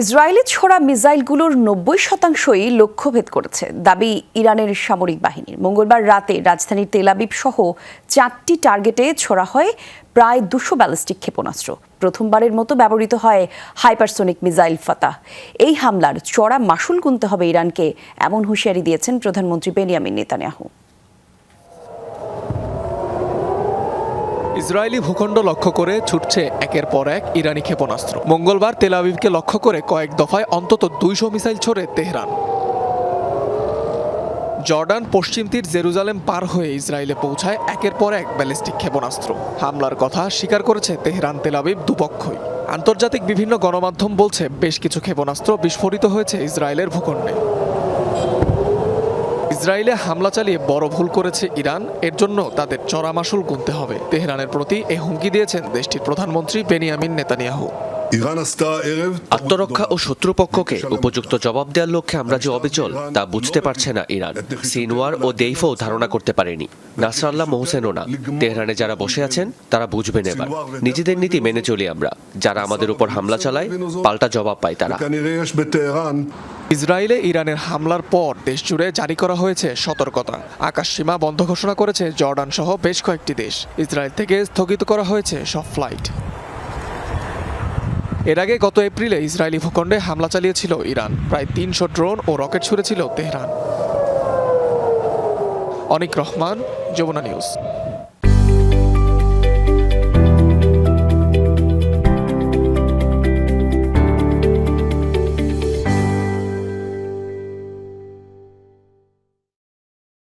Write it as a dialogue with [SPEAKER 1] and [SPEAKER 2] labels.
[SPEAKER 1] ইসরায়েলে ছোড়া মিসাইলগুলোর নব্বই শতাংশই লক্ষ্যভেদ করেছে দাবি ইরানের সামরিক বাহিনীর মঙ্গলবার রাতে রাজধানীর তেলাবিব সহ চারটি টার্গেটে ছোড়া হয় প্রায় দুশো ব্যালিস্টিক ক্ষেপণাস্ত্র প্রথমবারের মতো ব্যবহৃত হয় হাইপারসোনিক মিসাইল ফাতা এই হামলার চড়া মাসুল গুনতে হবে ইরানকে এমন হুঁশিয়ারি দিয়েছেন প্রধানমন্ত্রী বেনিয়ামিন নেতানিয়াহু
[SPEAKER 2] ইসরায়েলি ভূখণ্ড লক্ষ্য করে ছুটছে একের পর এক ইরানি ক্ষেপণাস্ত্র মঙ্গলবার তেল আবিবকে লক্ষ্য করে কয়েক দফায় অন্তত দুইশো মিসাইল ছোড়ে তেহরান জর্ডান পশ্চিম তীর জেরুজালেম পার হয়ে ইসরায়েলে পৌঁছায় একের পর এক ব্যালিস্টিক ক্ষেপণাস্ত্র হামলার কথা স্বীকার করেছে তেহরান তেলাবিব দুপক্ষই আন্তর্জাতিক বিভিন্ন গণমাধ্যম বলছে বেশ কিছু ক্ষেপণাস্ত্র বিস্ফোরিত হয়েছে ইসরায়েলের ভূখণ্ডে ইসরায়েলে হামলা চালিয়ে বড় ভুল করেছে ইরান এর জন্য তাদের চড়া মাসুল গুনতে হবে তেহরানের প্রতি এ হুমকি দিয়েছেন দেশটির প্রধানমন্ত্রী বেনিয়ামিন নেতানিয়াহু
[SPEAKER 3] আত্মরক্ষা ও শত্রুপক্ষকে উপযুক্ত জবাব দেওয়ার লক্ষ্যে আমরা যে অবিচল তা বুঝতে পারছে না ইরান সিনওয়ার ও দেইফও ধারণা করতে পারেনি নাসরাল্লাহ মোহসেনও না তেহরানে যারা বসে আছেন তারা বুঝবেন এবার নিজেদের নীতি মেনে চলি আমরা যারা আমাদের উপর হামলা চালায় পাল্টা জবাব পায় তারা
[SPEAKER 2] ইসরায়েলে ইরানের হামলার পর দেশ জুড়ে জারি করা হয়েছে সতর্কতা আকাশ সীমা বন্ধ ঘোষণা করেছে জর্ডান সহ বেশ কয়েকটি দেশ ইসরায়েল থেকে স্থগিত করা হয়েছে সব ফ্লাইট এর আগে গত এপ্রিলে ইসরায়েলি ভূখণ্ডে হামলা চালিয়েছিল ইরান প্রায় তিনশো ড্রোন ও রকেট ছুড়েছিল তেহরান অনিক রহমান যমুনা নিউজ